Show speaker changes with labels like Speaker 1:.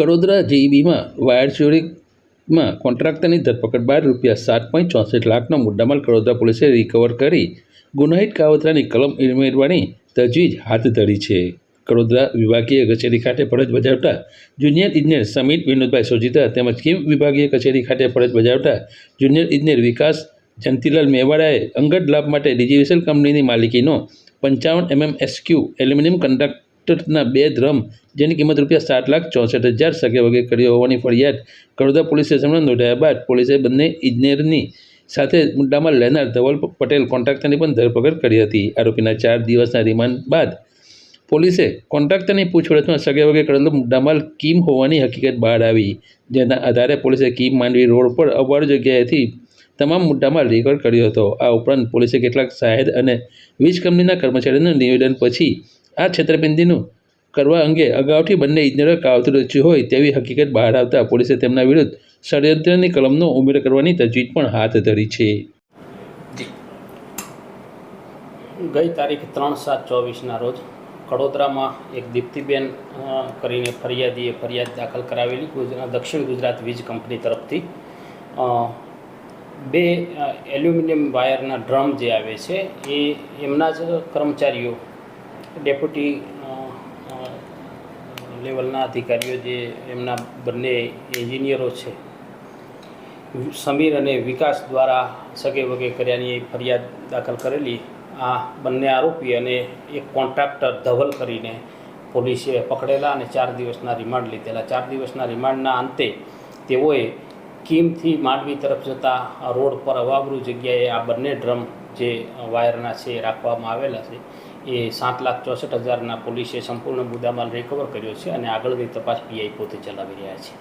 Speaker 1: Kadodara જેઈબીમાં wire ચોરીમાં કોન્ટ્રાક્ટરની ધરપકડ બાદ રૂપિયા સાત પોઈન્ટ ચોસઠ લાખનો મુદ્દામાલ કડોદરા પોલીસે રિકવર કરી ગુનાહિત કાવતરાની કલમ ઉમેરવાની તજવીજ હાથ ધરી છે. કડોદરા વિભાગીય કચેરી ખાતે ફરજ બજાવતા જુનિયર ઇજનેર સમિત વિનોદભાઈ સોજીતા તેમજ કિમ વિભાગીય કચેરી ખાતે ફરજ બજાવતા જુનિયર ઇજનેર વિકાસ જંતીલાલ મેવાડાએ અંગત લાભ માટે ડીજીવીસેલ કંપનીની માલિકીનો પંચાવન એમએમ એસક્યુ એલ્યુમિનિયમ કંડક્ટરના બે ડ્રમ જેની કિંમત રૂપિયા સાત લાખ ચોસઠ હજાર સગે વગે કરી હોવાની ફરિયાદ કડોદરા પોલીસ સ્ટેશનમાં નોંધાયા બાદ પોલીસે બંને ઇજનેરની સાથે મુદ્દામાં લેનાર ધવલ પટેલ કોન્ટ્રાક્ટરની પણ ધરપકડ કરી હતી. આરોપીના ચાર દિવસના રિમાન્ડ બાદ પોલીસે કોન્ટ્રાક્ટરની પૂછપરછમાં સગે વગે કરેલો મુદ્દામાલ કીમ હોવાની હકીકત બહાર આવી. જેના આધારે પોલીસે કીમ માંડવી રોડ પર અવાડ જગ્યાએથી તમામ મુદ્દામાલ રેકોર્ડ કર્યો હતો. આ ઉપરાંત પોલીસે કેટલાક સાહેદ અને વીજ કંપનીના કર્મચારીઓનું નિવેદન પછી આ છેતરપિંડીનું કરવા અંગે અગાઉથી બંને ઇજનેરોએ કાવતરું રચ્યું હોય તેવી હકીકત બહાર આવતા પોલીસે તેમના વિરુદ્ધ ષડયંત્રની કલમનો ઉમેરો કરવાની તજવીજ પણ હાથ ધરી છે.
Speaker 2: ગઈ તારીખ ત્રણ સાત ચોવીસના રોજ કડોદરામાં એક દીપ્તિબેન કરીને ફરિયાદીએ ફરિયાદ દાખલ કરાવેલી ગુજરાત દક્ષિણ ગુજરાત વીજ કંપની તરફથી. બે એલ્યુમિનિયમ વાયરના ડ્રમ જે આવે છે, એ એમના જ કર્મચારીઓ ડેપ્યુટી લેવલના અધિકારીઓ જે એમના બંને એન્જિનિયરો છે, સમીર અને વિકાસ દ્વારા સગે વગે કર્યાની ફરિયાદ દાખલ કરેલી. આ બંને આરોપી અને એક કોન્ટ્રાક્ટર ધવલ કરીને પોલીસે પકડેલા અને ચાર દિવસના રિમાન્ડ લીધેલા. ચાર દિવસના રિમાન્ડના અંતે તેઓએ કીમથી માંડવી તરફ જતા રોડ પર અવાબરૂ જગ્યાએ આ બંને ડ્રમ જે વાયરના છે રાખવામાં આવેલા છે એ સાત લાખ ચોસઠ હજારના પોલીસે સંપૂર્ણ મુદ્દામાલ રિકવર કર્યો છે અને આગળની તપાસ પીઆઈ પોતે ચલાવી રહ્યા છે.